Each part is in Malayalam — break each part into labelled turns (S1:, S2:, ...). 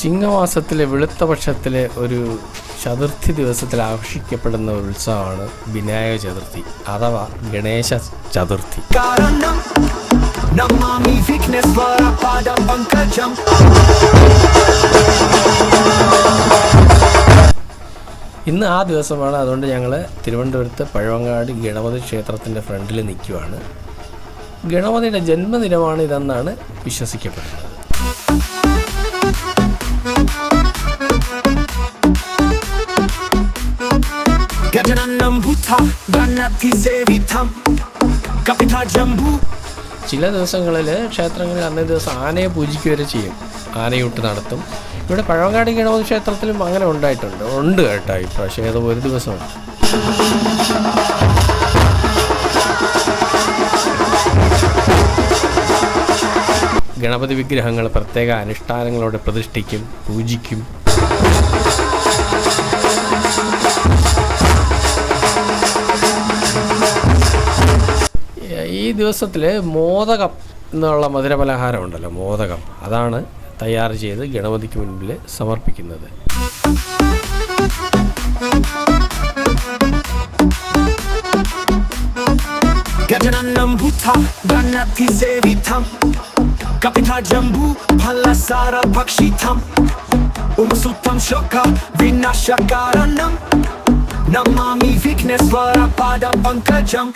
S1: ചിങ്ങമാസത്തിലെ വെളുത്ത പക്ഷത്തിലെ ഒരു ചതുർത്ഥി ദിവസത്തിൽ ആഘോഷിക്കപ്പെടുന്ന ഒരു ഉത്സവമാണ് വിനായക ചതുർത്ഥി അഥവാ ഗണേശ ചതുർത്ഥി. ഇന്ന് ആ ദിവസമാണ് അതുകൊണ്ട് ഞങ്ങൾ തിരുവനന്തപുരത്ത് പഴവങ്ങാട് ഗണപതി ക്ഷേത്രത്തിന്റെ ഫ്രണ്ടിൽ നിൽക്കുവാണ്. ഗണപതിയുടെ ജന്മദിനമാണ് ഇതെന്നാണ് വിശ്വസിക്കപ്പെടുന്നത്.
S2: ഗജനന്നം ഭൂത്ത ഗണപതി സേവിതം കപിത ജംബൂ
S1: ചില ദിവസങ്ങളിൽ ക്ഷേത്രങ്ങളിൽ അന്നേ ദിവസം ആനയെ പൂജിക്കുക വരെ ചെയ്യും. ആനയൂട്ട് നടത്തും. ഇവിടെ പഴവങ്ങാടി ഗണപതി ക്ഷേത്രത്തിലും അങ്ങനെ ഉണ്ടായിട്ടുണ്ട്. ഉണ്ട് കേട്ടോ ഇപ്രാവശ്യം ഏതോ ഒരു ദിവസമുണ്ട് ഗണപതി വിഗ്രഹങ്ങൾ പ്രത്യേക അനുഷ്ഠാനങ്ങളോടെ പ്രതിഷ്ഠിക്കും പൂജിക്കും. ദിവസത്തിൽ മോദകം എന്നുള്ള മധുരപലഹാരം ഉണ്ടല്ലോ മോദകം അതാണ് തയ്യാർ ചെയ്ത് ഗണപതിക്ക് മുൻപിൽ സമർപ്പിക്കുന്നത്
S2: गजाननं भूता गणतिसेवितं कपिता जम्बू फलसारभक्षितम् उमसुतं शोक विनाशकारणं Namami विघ्नेश्वरपादं पङ्कजम्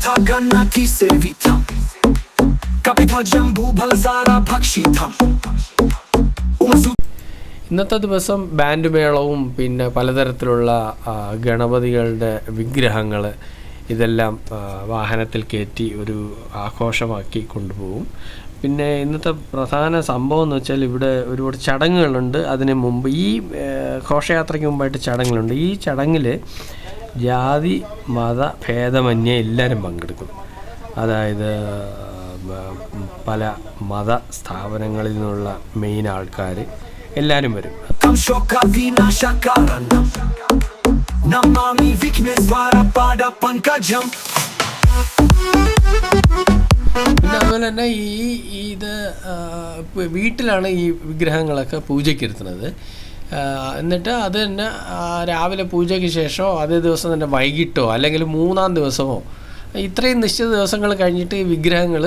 S2: Taganaki se witam Kapital Jambu Balazara Pakshitam
S1: ഇന്നത്തെ ദിവസം ബാൻഡ് മേളവും പിന്നെ പലതരത്തിലുള്ള ഗണപതികളുടെ വിഗ്രഹങ്ങൾ ഇതെല്ലാം വാഹനത്തിൽ കയറ്റി ഒരു ആഘോഷമാക്കി കൊണ്ടുപോകും. പിന്നെ ഇന്നത്തെ പ്രധാന സംഭവം എന്ന് വെച്ചാൽ ഇവിടെ ഒരുപാട് ചടങ്ങുകളുണ്ട്. അതിന് മുമ്പ് ഈ ഘോഷയാത്രയ്ക്ക് മുമ്പായിട്ട് ചടങ്ങുകളുണ്ട്. ഈ ചടങ്ങിൽ ജാതി മത ഭേദമന്യേ എല്ലാവരും പങ്കെടുക്കും. അതായത് പല മത സ്ഥാപനങ്ങളിൽ നിന്നുള്ള മെയിൻ ആൾക്കാർ എല്ലാവരും വരും.
S2: Na mami me zwara pada panka
S1: പിന്നെ അതുപോലെ തന്നെ ഈ ഇത് വീട്ടിലാണ് ഈ വിഗ്രഹങ്ങളൊക്കെ പൂജയ്ക്ക് ഇരുത്തുന്നത്. എന്നിട്ട് അത് തന്നെ രാവിലെ പൂജയ്ക്ക് ശേഷമോ അതേ ദിവസം തന്നെ വൈകിട്ടോ അല്ലെങ്കിൽ മൂന്നാം ദിവസമോ ഇത്രയും നിശ്ചിത ദിവസങ്ങൾ കഴിഞ്ഞിട്ട് ഈ വിഗ്രഹങ്ങൾ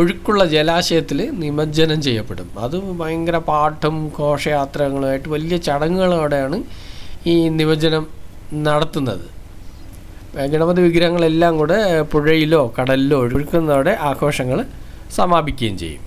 S1: ഒഴുക്കുള്ള ജലാശയത്തിൽ നിമജ്ജനം ചെയ്യപ്പെടും. അത് ഭയങ്കര പാട്ടും ഘോഷയാത്രകളുമായിട്ട് വലിയ ചടങ്ങുകളോടെയാണ് ഈ നിമജ്ജനം നടത്തുന്നത്. ഗണപതി വിഗ്രഹങ്ങളെല്ലാം കൂടെ പുഴയിലോ കടലിലോ ഒഴുക്കുന്നതോടെ ആഘോഷങ്ങൾ സമാപിക്കുകയും ചെയ്യും.